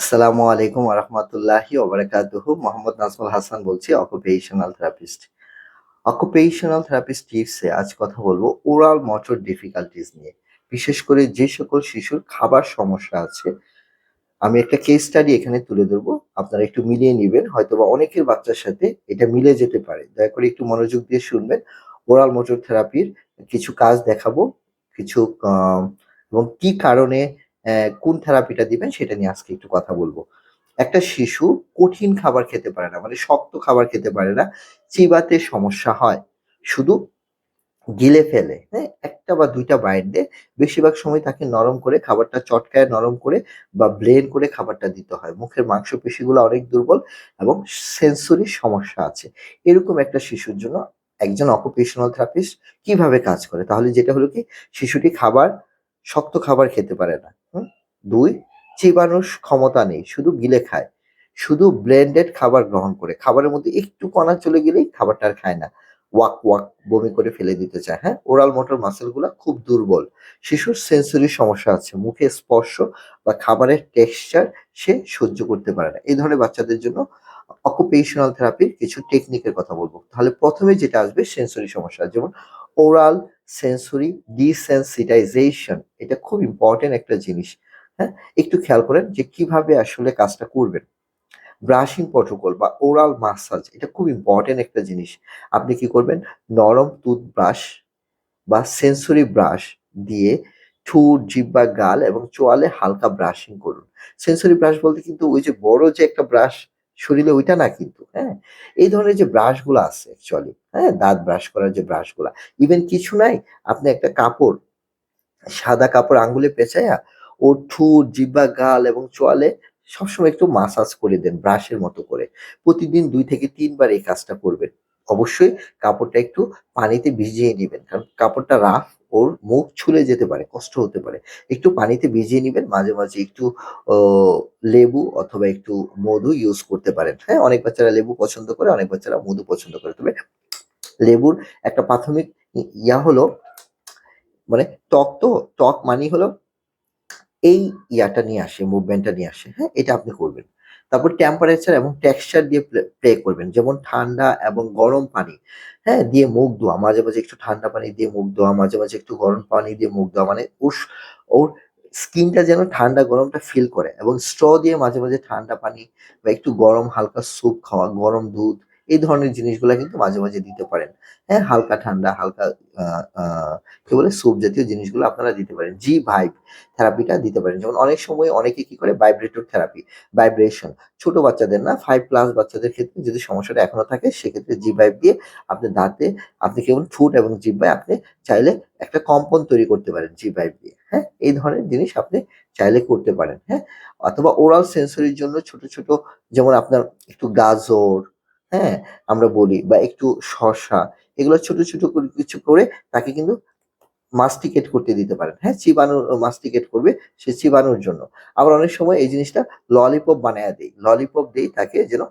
আসসালামু আলাইকুম আরহামতুল্লাহি ওবরাকাতুহু মোহাম্মদ নাজমুল হাসান বলছি অকুপেশনাল থেরাপিস্ট অকুপেশনাল থেরাপিস্ট টিপসে আজ কথা বলব ওরাল মোটর ডিফিকাল্টিস নিয়ে। বিশেষ করে যে সকল শিশুর খাবার সমস্যা আছে, আমি একটা কেস স্টাডি এখানে তুলে ধরবো। আপনারা একটু মিলিয়ে নেবেন, হয়তোবা অনেকের বাচ্চার সাথে এটা মিলে যেতে পারে। দয়া করে একটু মনোযোগ দিয়ে শুনবেন। ওরাল মোটর থেরাপির কিছু কাজ দেখাবো, কিছু এবং কি কারণে কোন থেরাপিটা দিবেন সেটা নিয়ে আজকে একটু কথা বলব। একটা শিশু কঠিন খাবার খেতে পারে না মানে শক্ত খাবার খেতে পারে না, চিবাতে সমস্যা হয়। শুধু গিলে ফেলে হ্যাঁ? একটা বা দুইটা বাইট দিয়ে বেশিরভাগ সময় তাকে নরম করে খাবারটা চটকায় নরম করে বা ব্লেন করে খাবারটা দিতে হয়। মুখের মাংসপেশিগুলো অনেক দুর্বল এবং সেন্সরি সমস্যা আছে। এরকম একটা শিশুর জন্য একজন অকুপেশনাল থেরাপিস্ট কীভাবে কাজ করে? তাহলে যেটা হলো কি, শিশুটি খাবার, শক্ত খাবার খেতে পারে না? দুই চিবানোর ক্ষমতা নেই, শুধু গিলে খায়। শুধু ব্লেন্ডেড খাবার গ্রহণ করে। খাবারের মধ্যে একটু কণা চলে গেলেই খাবারটা আর খায় না। ওয়াক ওয়াক বমি করে ফেলে দিতে চায় হ্যাঁ? ওরাল মোটর মাসেলগুলো খুব দুর্বল। শিশুর সেন্সরি সমস্যা আছে। মুখে স্পর্শ বা খাবারের টেক্সচার সে সহ্য করতে পারে না। এই ধরনের বাচ্চাদের জন্য অকুপেশনাল থেরাপির কিছু টেকনিকের কথা বলব। তাহলে প্রথমে যেটা আসবে সেন্সরি সমস্যা, যেমন ওরাল সেন্সরি ডিসেন্সিটাইজেশন এটা খুব ইম্পর্টেন্ট একটা জিনিস। হ্যাঁ? একটু খেয়াল করেন যে কীভাবে আসলে কাজটা করবেন। ব্রাশিং প্রটোকল বা ওরাল মাসাজ, এটা খুব ইম্পর্টেন্ট একটা জিনিস। আপনি কি করবেন? নরম টুথব্রাশ বা সেন্সরি ব্রাশ দিয়ে ঠোঁট, জিহ্বা, গাল এবং চোয়ালে হালকা ব্রাশিং করুন। সেন্সরি ব্রাশ বলতে কিন্তু ওই যে বড় যে একটা ব্রাশ শরীরে ওইটা না কিন্তু হ্যাঁ? এই ধরনের যে ব্রাশগুলো আছে অ্যাকচুয়ালি হ্যাঁ? দাঁত ব্রাশ করার যে ব্রাশগুলো ইভেন কিছু নাই, আপনি একটা কাপড়, সাদা কাপড় আঙ্গুলে পেঁচাইয়া ওর ঠোঁট জিহ্বা গাল এবং চোয়ালে সবসময় একটু মাসাজ করে দেন ব্রাশের মতো করে। প্রতিদিন দুই থেকে তিনবার এই কাজটা করবেন। অবশ্যই কাপড়টা একটু পানিতে ভিজিয়ে নেবেন, কারণ কাপড়টা রাফ ওর মুখ ছুলে যেতে পারে, কষ্ট হতে পারে। একটু পানিতে ভিজিয়ে নেবেন, মাঝে মাঝে একটু লেবু অথবা একটু মধু ইউজ করতে পারেন। হ্যাঁ অনেক বাচ্চারা লেবু পছন্দ করে, অনেক বাচ্চারা মধু পছন্দ করে। তবে লেবুর একটা প্রাথমিক ইয়া হলো মানে টক তো টক মানি হলো এই ইয়াটা নিয়ে আসে মুভমেন্টটা নিয়ে আসে হ্যাঁ এটা আপনি করবেন। তারপর টেম্পারেচার এবং টেক্সচার দিয়ে প্লে করবেন, যেমন ঠান্ডা এবং গরম পানি হ্যাঁ দিয়ে মুখ ধোয়া, মাঝে মাঝে একটু ঠান্ডা পানি দিয়ে মুখ ধোয়া, মাঝে মাঝে একটু গরম পানি দিয়ে মুখ ধোয়া মানে ওর ওর স্কিনটা যেন ঠান্ডা গরমটা ফিল করে এবং স্ট্র দিয়ে মাঝে মাঝে ঠান্ডা পানি বা একটু গরম হালকা স্যুপ খাওয়া, গরম দুধ এই ধরনের জিনিসগুলো কিন্তু মাঝে মাঝে দিতে পারেন। হ্যাঁ হালকা ঠান্ডা, হালকা কি বলে স্যুপ জাতীয় জিনিসগুলো আপনারা দিতে পারেন। জি ভাইব থেরাপিটা দিতে পারেন। যেমন অনেক সময় অনেকে কি করে ভাইব্রেটর থেরাপি ভাইব্রেশন ছোট বাচ্চাদের না ফাইভ প্লাস বাচ্চাদের ক্ষেত্রে যদি সমস্যাটা এখনও থাকে, সেক্ষেত্রে জি ভাইব দিয়ে আপনি দাঁতে, আপনি কেবল ফুট এবং জিব্বায় আপনি চাইলে একটা কম্পন তৈরি করতে পারেন জি ভাইব দিয়ে। হ্যাঁ এই ধরনের জিনিস আপনি চাইলে করতে পারেন। হ্যাঁ অথবা ওরাল সেন্সরির জন্য ছোট ছোট, যেমন আপনার একটু গাজর হ্যাঁ আমরা বলি বা একটু শসা, এগুলো ছোট ছোট করে কিছু করে তাকে কিন্তু মাস্টিকেট করতে দিতে পারেন। হ্যাঁ চিবানোর মাস্টিকেট করবে সে চিবানোর জন্য। আবার অনেক সময় এই জিনিসটা ললিপপ বানায় দেই ললিপপ দেই তাকে যেন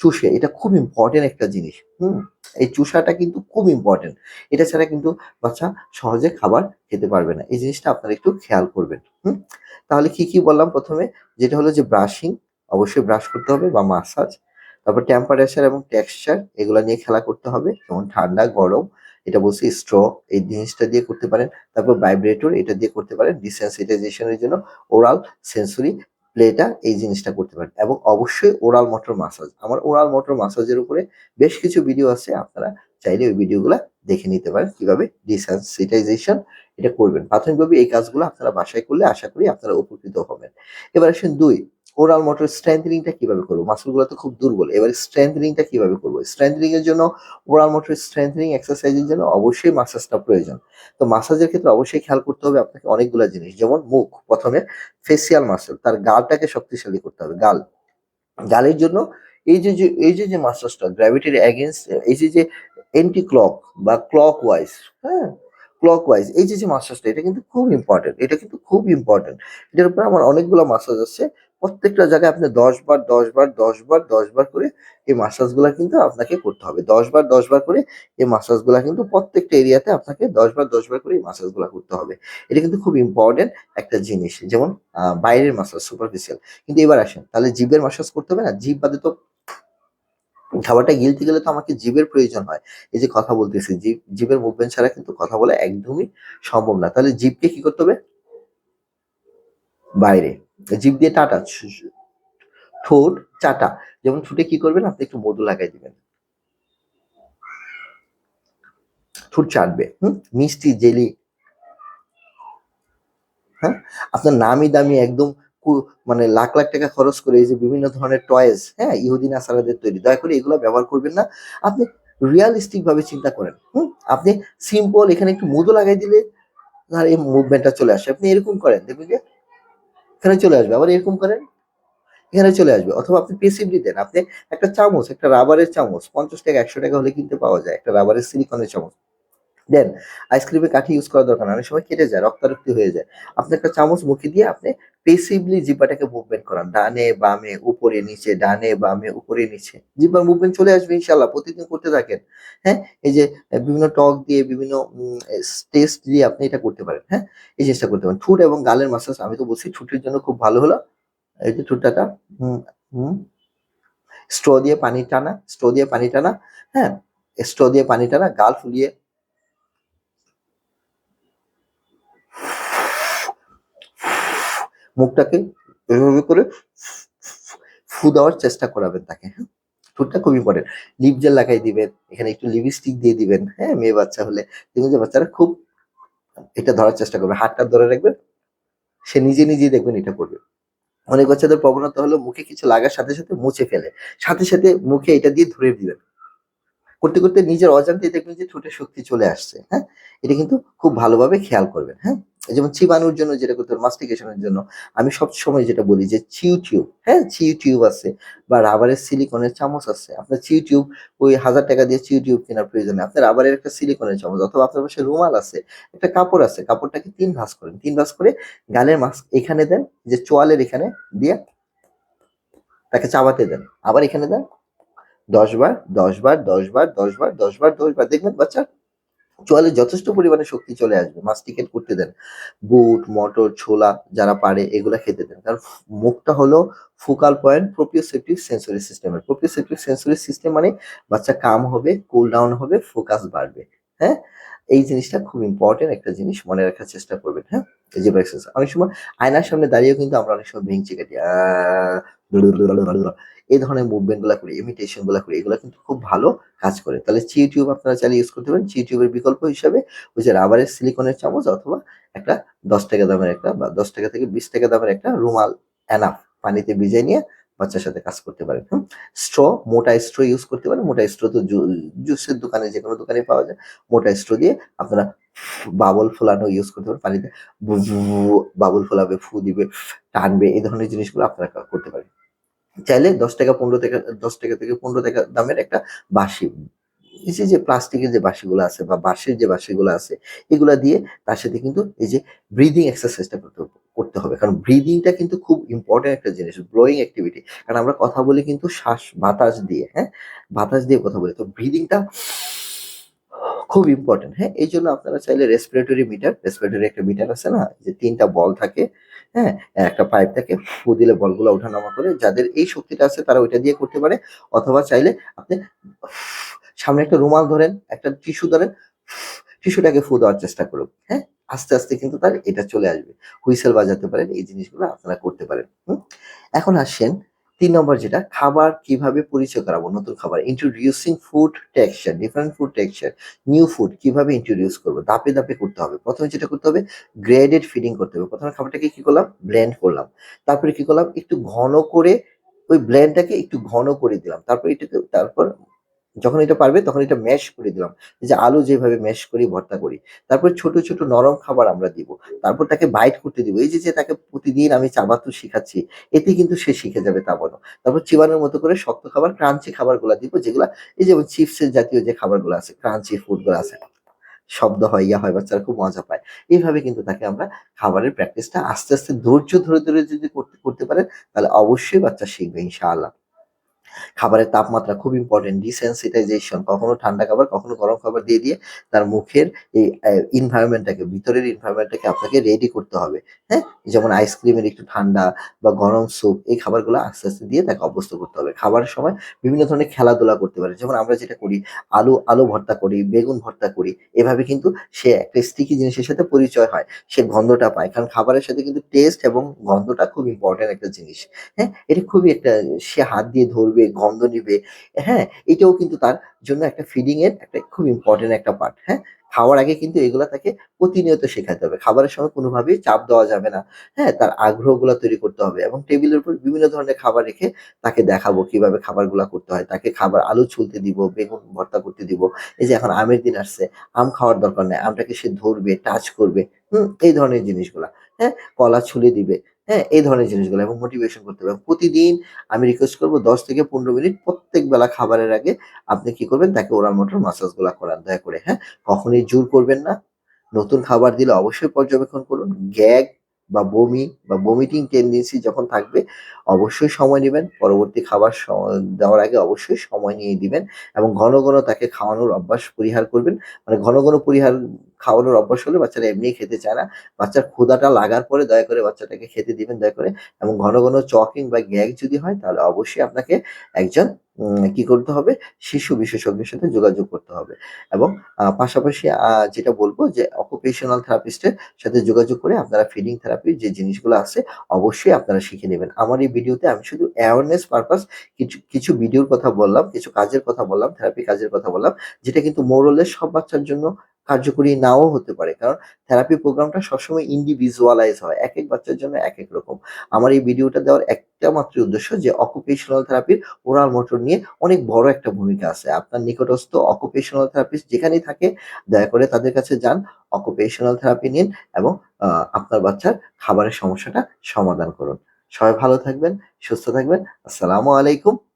চুষে। এটা খুব ইম্পর্টেন্ট একটা জিনিস। হুম, এই চুষাটা কিন্তু খুব ইম্পর্টেন্ট এটা ছাড়া কিন্তু বাচ্চা সহজে খাবার খেতে পারবে না। এই জিনিসটা আপনারা একটু খেয়াল করবেন। হুম, তাহলে কি কি বললাম প্রথমে? যেটা হলো যে ব্রাশিং অবশ্যই ব্রাশ করতে হবে বা মাসাজ তারপর টেম্পারেচার এবং টেক্সচার এগুলা নিয়ে খেলা করতে হবে। যেমন ঠান্ডা, গরম, এটা বলছি স্ট্র এই জিনিসটা দিয়ে করতে পারেন। তারপর ভাইব্রেটর এটা দিয়ে করতে পারেন। ডিসেন্সিটাইজেশনের জন্য ওরাল সেন্সরি প্লেটা এই জিনিসটা করতে পারেন। এবং অবশ্যই ওরাল মোটর মাসাজ আমার ওরাল মোটর মাসাজের উপরে বেশ কিছু ভিডিও আছে, আপনারা চাইলে ওই ভিডিওগুলো দেখে নিতে পারেন। কীভাবে ডিসেন্সিটাইজেশন এটা করবেন। প্রাথমিকভাবে এই কাজগুলো আপনারা বাসায় করলে আশা করি আপনারা উপকৃত হবেন। এবার আসেন দুই ওরাল মোটর স্ট্রেংথেনিংটা কীভাবে করব? মাসলগুলো তো খুব দুর্বল। এবার স্ট্রেংথেনিংটা কীভাবে করব? স্ট্রেংথেনিং এর জন্য ওরাল মোটর স্ট্রেংথেনিং এক্সারসাইজের জন্য অবশ্যই মাসাজটা প্রয়োজন। তো মাসাজের ক্ষেত্রে অবশ্যই খেয়াল করতে হবে আপনাকে অনেকগুলো জিনিস। যেমন মুখ, প্রথমে ফেসিয়াল মাসল তার গালটাকে শক্তিশালী করতে হবে, গাল। গালের জন্য এই যে যে, এই যে যে মাসাজটা গ্র্যাভিটির অ্যাগেনস্ট এই যে যে এন্টি ক্লক বা ক্লক ওয়াইজ হ্যাঁ? ক্লক ওয়াইজ এই যে যে মাসাজটা এটা কিন্তু খুব ইম্পর্টেন্ট এটা কিন্তু খুব ইম্পর্টেন্ট এটার উপরে আমার অনেকগুলো মাসাজ আছে। প্রত্যেকটা জায়গায় আপনি দশ বার দশ বার দশ বার দশ বার করে এই মাসাজগুলা কিন্তু আপনাকে করতে হবে। দশ বার দশ বার করে এই মাসাজগুলা কিন্তু প্রত্যেকটা এরিয়াতে আপনাকে দশ বার দশ বার করে এই মাসাজগুলা করতে হবে। এটা কিন্তু খুব ইম্পর্টেন্ট একটা জিনিস। যেমন বাইরের মাসাজ সুপারফিশিয়াল কিন্তু এবার আসেন, তাহলে জিভের মাসাজ করতে হবে না? জিভ বাদে তো খাবারটা গিলতে গেলে তো আমাকে জীবের প্রয়োজন হয়। এই যে কথা বলতেছি, জিভ, জিভের মুভমেন্ট ছাড়া কিন্তু কথা বলা একদমই সম্ভব না। তাহলে জীবকে কি করতে হবে? বাইরে। জিভ দিয়ে টাটা ঠোঁট, চাটা। যেমন ঠোঁটে কি করবেন? আপনি একটু মধু লাগাই দিবেন। ঠোঁট চাটবে, হুম? মিষ্টি, জেলি। হ্যাঁ? আপনার নামি দামি একদম মানে লাখ লাখ টাকা খরচ করে এই যে বিভিন্ন ধরনের টয়েস হ্যাঁ? ইহুদিন আসারাদের তৈরি। দয়া করে এগুলো ব্যবহার করবেন না। আপনি রিয়ালিস্টিক ভাবে চিন্তা করেন, হুম? আপনি সিম্পল এখানে একটু মধু লাগাই দিলে এই মুভমেন্টটা চলে আসে। আপনি এরকম করেন। দেখবেন যে এখানে চলে আসবে, আবার এরকম করেন, এখানে চলে আসবে। অথবা আপনি পেসিভলি দেন, আপনি একটা চামচ, একটা রাবারের চামচ, পঞ্চাশ টাকা, একশো টাকা হলে কিনতে পাওয়া যায়, একটা রাবারের সিলিকনের চামচ। দেন আইসক্রিমে কাঠি ইউজ করার দরকার অনেক সময় কেটে যায়, রক্তারক্তি হয়ে যায়। আপনি একটা চামচ মুখে দিয়ে আপনি পেসিভলি জিব্বাটাকে মুভমেন্ট করান। ডানে, বামে, উপরে, নিচে, ডানে, বামে, উপরে, নিচে। জিব্বার মুভমেন্ট চলে আসবে ইনশাল্লাহ প্রতিদিন করতে থাকেন। হ্যাঁ? এই যে বিভিন্ন টক দিয়ে, বিভিন্ন টেস্ট দিয়ে আপনি এটা করতে পারেন। হ্যাঁ? এই চেষ্টা করতে পারেন। ঠুট এবং গালের মাসাজ আমি তো বলছি ঠুটের জন্য খুব ভালো হলো। এই যে ঠুটটাটা, হুম হুম। স্ট্র দিয়ে পানি টানা স্ট্র দিয়ে পানি টানা হ্যাঁ? স্ট্র দিয়ে পানি টানা, গাল ফুলিয়ে মুখটাকে এভাবে করে ফু দেওয়ার চেষ্টা করাবেন তাকে হ্যাঁ? ঠোঁটটা খুব ইম্পর্টেন্ট লিপ জেল লাগাই দিবেন, এখানে একটু লিপস্টিক দিয়ে দিবেন হ্যাঁ? মেয়ে বাচ্চা হলে, দেখবেন যে বাচ্চারা খুব এটা ধরার চেষ্টা করবে, হাতটা ধরে রাখবেন, সে নিজে নিজেই দেখবেন এটা করবে। অনেক বাচ্চাদের প্রবণতা হলো মুখে কিছু লাগার সাথে সাথে মুছে ফেলে, সাথে সাথে মুখে এটা দিয়ে ধরে দিবেন। করতে করতে নিজের অজান্তে দেখবেন যে ঠোঁটের শক্তি চলে আসছে হ্যাঁ? এটা কিন্তু খুব ভালোভাবে খেয়াল করবেন হ্যাঁ? যেমন চিবানোর জন্য যেটা করতে মাস্টিকেশনের জন্য। আমি সব সময় যেটা বলি যে চিউ টিউব হ্যাঁ? চিউ টিউব আছে বা রাবারের সিলিকনের চামচ আছে। আপনার চিউ টিউব ওই হাজার টাকা দিয়ে চিউ টিউব কেনার প্রয়োজন নেই। আপনার রাবারের একটা সিলিকনের চামচ অথবা আপনার পাশে রুমাল আছে, একটা কাপড় আছে, কাপড়টাকে তিন ভাঁজ করেন। তিন ভাঁজ করে গালের মাস্ক এখানে দেন, যে চোয়ালের এখানে দিয়ে তাকে চাবাতে দেন। আবার এখানে দেন দশ বার দশ বার দশ বার দশ বার দশ বার দশ বার। দেখবেন বাচ্চা চোয়ালে যথেষ্ট পরিমাণে শক্তি চলে আসবে মাস্টিকেট করতে দেন। বুট, মটর, ছোলা যারা পারে এগুলা খেতে দেন। কারণ মুখটা হলো ফোকাল পয়েন্ট প্রোপিওসেপটিভ সেন্সরি সিস্টেমের প্রোপিওসেপটিভ সেন্সরি সিস্টেম মানে বাচ্চা কাম হবে কুল ডাউন হবে ফোকাস বাড়বে। হ্যাঁ? এই জিনিসটা খুব ইম্পর্টেন্ট একটা জিনিস মনে রাখার চেষ্টা করবেন। হ্যাঁ? অনেক সময় আয়নার সামনে দাঁড়িয়েও কিন্তু আমরা অনেক সময় ভেঙচি কাটি এই ধরনের মুভমেন্টগুলা করি ইমিটেশনগুলা করি, এগুলো কিন্তু খুব ভালো কাজ করে। তাহলে চি টিউব আপনারা চাইলে ইউজ করতে পারেন। চি টিউবের বিকল্প হিসাবে ওই যে রাবারের সিলিকনের চামচ অথবা একটা দশ টাকা দামের একটা বা দশ টাকা থেকে বিশ টাকা দামের একটা রুমাল এনাফ পানিতে ভিজিয়ে নিয়ে বাচ্চার সাথে কাজ করতে পারেন। হুম? স্ট্র মোটা স্ট্র ইউজ করতে পারেন। মোটা স্ট্র তো জুসের দোকানে যে কোনো দোকানে পাওয়া যায়। মোটা স্ট্র দিয়ে আপনারা বাবল ফোলানো ইউজ করতে পারেন। পানিতে বাবল ফোলাবে, ফু দিবে, টানবে, এই ধরনের জিনিসগুলো আপনারা করতে পারেন। চাইলে দশ টাকা, পনেরো টাকা, দশ টাকা থেকে পনেরো টাকা দামের একটা বাঁশি, এই যে প্লাস্টিকের যে বাঁশিগুলো আছে বা বাঁশের যে বাঁশিগুলো আছে, এগুলা দিয়ে তার সাথে কিন্তু এই যে ব্রিদিং এক্সারসাইজটা করতে করতে হবে। কারণ ব্রিদিংটা কিন্তু খুব ইম্পর্টেন্ট একটা জিনিস ব্লোয়িং অ্যাক্টিভিটি কারণ আমরা কথা বলি কিন্তু শ্বাস, বাতাস দিয়ে হ্যাঁ? বাতাস দিয়ে কথা বলি। তো ব্রিদিংটা খুব ইম্পর্টেন্ট হ্যাঁ? এই জন্য আপনারা চাইলে রেসপিরেটরি মিটার রেসপিরেটরি একটা মিটার আছে না? যে তিনটা বল থাকে হ্যাঁ একটা পাইপটাকে ফু দিলে বলগুলো ওঠানামা করে, যাদের এই শক্তিটা আছে তারা ওইটা দিয়ে করতে পারে। অথবা চাইলে আপনি সামনে একটা রুমাল ধরেন, একটা টিস্যু ধরেন, টিস্যুটাকে ফু দেওয়ার চেষ্টা করুন। হ্যাঁ আস্তে আস্তে কিন্তু তার এটা চলে আসবে। হুইসেল বাজাতে পারেন, এই জিনিসগুলো আপনারা করতে পারেন? এখন আসেন তিন নম্বর যেটা, খাবার কীভাবে পরিচয় করাবো? নতুন খাবার introducing food texture different food texture new food কীভাবে ইন্ট্রোডিউস করব? ধাপে ধাপে করতে হবে। প্রথমে যেটা করতে হবে গ্রেডেড ফিডিং করতে হবে। প্রথমে খাবারটাকে কি করলাম? ব্লেন্ড করলাম। তারপরে কি করলাম? একটু ঘন করে, ওই ব্লেন্ডটাকে একটু ঘন করে দিলাম। তারপর এটাকে, তারপর যখন এটা পারবে, তখন এটা ম্যাশ করে দিলাম। যে আলু যেভাবে ম্যাশ করি, ভর্তা করি, তারপর ছোট ছোট নরম খাবার আমরা দিব। তারপর তাকে বাইট করতে দিব। এই যে তাকে প্রতিদিন আমি চাবাতু শিখাচ্ছি, এতে কিন্তু সে শিখে যাবে তা বলো। তারপর চিবানোর মতো করে শক্ত খাবার ক্রাঞ্চি খাবারগুলো দিব, যেগুলা এই যেমন চিপসের জাতীয় যে খাবারগুলো আছে ক্রাঞ্চি ফুডগুলো আছে, শব্দ হয়, ইয়া হয়, বাচ্চারা খুব মজা পায়। এইভাবে কিন্তু তাকে আমরা খাবারের প্র্যাকটিসটা আস্তে আস্তে ধৈর্য ধরে ধরে যদি করতে করতে পারেন, তাহলে অবশ্যই বাচ্চা শিখবে, ইনশাআল্লাহ। খাবারের তাপমাত্রা খুব ইম্পর্টেন্ট ডিসেন্সিটাইজেশন কখনো ঠান্ডা খাবার, কখনো গরম খাবার দিয়ে দিয়ে তার মুখের এই এনভায়রনমেন্টটাকে ভিতরের এনভায়রনমেন্টটাকে আপনাকে রেডি করতে হবে। হ্যাঁ? যেমন আইসক্রিমের একটু ঠান্ডা বা গরম স্যুপ এই খাবারগুলো আস্তে আস্তে দিয়ে তাকে অভ্যস্ত করতে হবে। খাবারের সময় বিভিন্ন ধরনের খেলাধুলা করতে পারে। যেমন আমরা যেটা করি, আলু আলু ভর্তা করি, বেগুন ভর্তা করি, এভাবে কিন্তু সে একটা স্টিকি জিনিসের সাথে পরিচয় হয়। সে গন্ধটা পায়। কারণ খাবারের সাথে কিন্তু টেস্ট এবং গন্ধটা খুব ইম্পর্টেন্ট একটা জিনিস। হ্যাঁ? এটা খুবই একটা, সে হাত দিয়ে ধরবে গন্ধ নিবে হ্যাঁ? এটাও কিন্তু তার জন্য একটা ফিডিং এর একটা খুব ইম্পর্টেন্ট একটা পার্ট হ্যাঁ? খাওয়ার আগে কিন্তু এগুলা তাকে প্রতিনিয়ত শেখাতে হবে। খাবারের সময় কোনোভাবেই চাপ দেওয়া যাবে না হ্যাঁ? তার আগ্রহগুলো তৈরি করতে হবে এবং টেবিলের উপর বিভিন্ন ধরনের খাবার রেখে তাকে দেখাবো কীভাবে খাবারগুলো করতে হয়। তাকে খাবার আলু ছুলতে দিব, বেগুন ভর্তা করতে দিব, এই যে এখন আমের দিন আসছে, আম খাওয়ার দরকার নেই, আমটাকে সে ধরবে টাচ করবে, হুম? এই ধরনের জিনিসগুলা হ্যাঁ? কলা ছুলে দিবে হ্যাঁ এই ধরনের জিনিসগুলো এবং মোটিভেশন করতে হবে। প্রতিদিন আমি রিকোয়েস্ট করব দশ থেকে পনেরো মিনিট প্রত্যেক বেলা খাবারের আগে আপনি কি করবেন? তাকে ওরাল মোটর মাসাজগুলা করান, দয়া করে হ্যাঁ? কখনই জোর করবেন না। নতুন খাবার দিলে অবশ্যই পর্যবেক্ষণ করুন। গ্যাগ বা বমি, বা বমিটিং টেন্ডেন্সি যখন থাকবে, অবশ্যই সময় নেবেন। পরবর্তী খাবার দেওয়ার আগে অবশ্যই সময় নিয়ে দিবেন এবং ঘন ঘন তাকে খাওয়ানোর অভ্যাস পরিহার করবেন। মানে ঘন ঘন পরিহার খাওয়ানোর অভ্যাস হলে বাচ্চারা এমনি খেতে চায় না। বাচ্চার ক্ষুধাটা লাগার পরে দয়া করে বাচ্চাটাকে খেতে দিবেন দয়া করে এবং ঘন ঘন চকিং বা গ্যাগ যদি হয় তাহলে অবশ্যই আপনাকে একজন কি করতে হবে? শিশু বিশেষজ্ঞের সাথে যোগাযোগ করতে হবে। এবং পাশাপাশি যেটা বলব যে অকুপেশনাল থেরাপিস্টের সাথে যোগাযোগ করে আপনারা ফিডিং থেরাপির যে জিনিসগুলো আছে, অবশ্যই আপনারা শিখে নেবেন। আমার এই ভিডিওতে আমি শুধু অ্যাওয়ারনেস পারপাস কিছু কিছু ভিডিওর কথা বললাম, কিছু কাজের কথা বললাম থেরাপি কাজের কথা বললাম, যেটা কিন্তু মোরলের সব বাচ্চার জন্য কার্যকরী নাও হতে পারে। কারণ থেরাপি প্রোগ্রামটা সবসময় ইন্ডিভিজুয়ালাইজ হয়। এক এক বাচ্চার জন্য এক এক রকম। আমার এই ভিডিওটা দেওয়ার একটা মাত্র উদ্দেশ্য যে অকুপেশনাল থেরাপির ওরাল মোটর নিয়ে অনেক বড় একটা ভূমিকা আছে। আপনার নিকটস্থ অকুপেশনাল থেরাপিস্ট যেখানেই থাকে, দয়া করে তাদের কাছে যান অকুপেশনাল থেরাপি নিন এবং আপনার বাচ্চার খাবারের সমস্যাটা সমাধান করুন। সবাই ভালো থাকবেন, সুস্থ থাকবেন। আসসালামু আলাইকুম।